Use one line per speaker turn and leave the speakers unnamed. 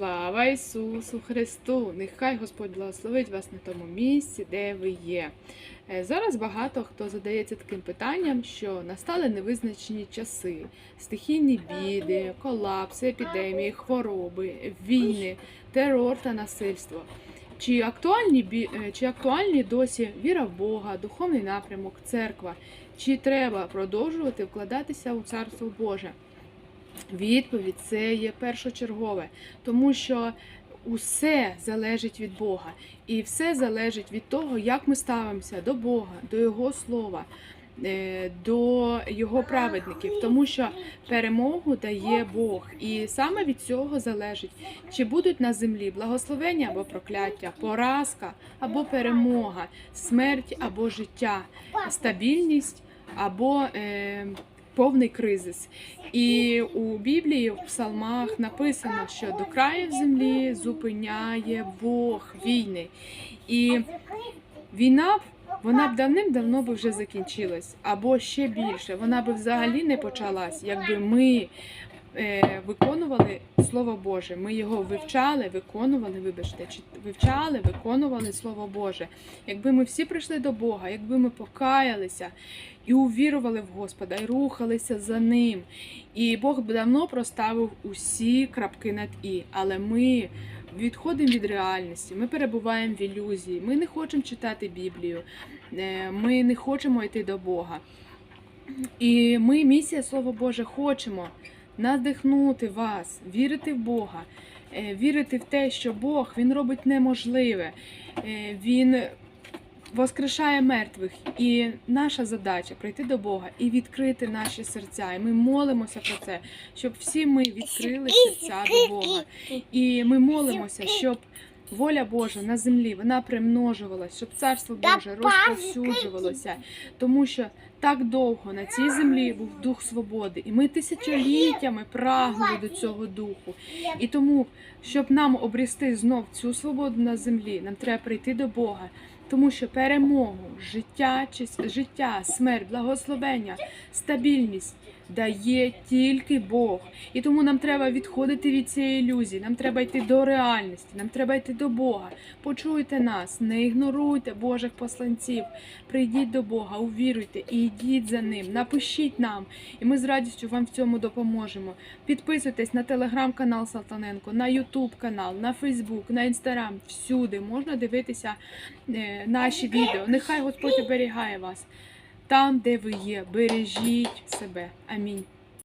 Слава Ісусу Христу! Нехай Господь благословить вас на тому місці, де ви є. Е, Зараз багато хто задається таким питанням, що настали невизначені часи, стихійні біди, колапси, епідемії, хвороби, війни, терор та насильство. Чи актуальні, е, чи актуальні досі віра в Бога, духовний напрямок, церква? Чи треба продовжувати вкладатися у Царство Боже? Відповідь це є першочергове, тому що усе залежить від Бога, і все залежить від того, як ми ставимося до Бога, до Його слова, е, до Його праведників, тому що перемогу дає Бог, і саме від цього залежить, чи будуть на землі благословення або прокляття, поразка або перемога, смерть або життя, стабільність або е, повний кризис. І у Біблії в псалмах написано, що до краю землі зупиняє Бог війни. І війна вона б давним-давно би вже закінчилась, або ще більше. Вона би взагалі не почалась, якби ми виконували Слово Боже. Ми його вивчали, виконували, вибачте, вивчали, виконували Слово Боже. Якби ми всі прийшли до Бога, якби ми покаялися і увірували в Господа, і рухалися за ним. І Бог би давно проставив усі крапки над і. Але ми відходимо від реальності, ми перебуваємо в ілюзії, ми не хочемо читати Біблію, е, ми не хочемо йти до Бога. І ми, місія Слово Боже, хочемо надихнути вас, вірити в Бога, е, вірити в те, що Бог Він робить неможливе, Е, Він воскрешає мертвих. І наша задача прийти до Бога і відкрити наші серця. І ми молимося про це, щоб всі ми відкрили серця до Бога. І ми молимося, щоб воля Божа на землі вона примножувалась, щоб царство Боже розповсюджувалося, тому що так довго на цій землі був дух свободи, і ми тисячоліттями прагнули до цього духу. І тому, щоб нам обрісти знов цю свободу на землі, нам треба прийти до Бога. Тому що перемогу, життя, життя, смерть, благословення, стабільність дає тільки Бог. І тому нам треба відходити від цієї ілюзії, нам треба йти до реальності, нам треба йти до Бога. Почуйте нас, не ігноруйте Божих посланців. Прийдіть до Бога, увіруйте і йдіть за ним. Напишіть нам, і ми з радістю вам в цьому допоможемо. Підписуйтесь на телеграм-канал Салтаненко, на Ютуб канал, на Фейсбук, на Інстаграм. Всюди можна дивитися е, наші відео. Нехай Господь оберігає вас там, де ви є. Бережіть себе. Амінь.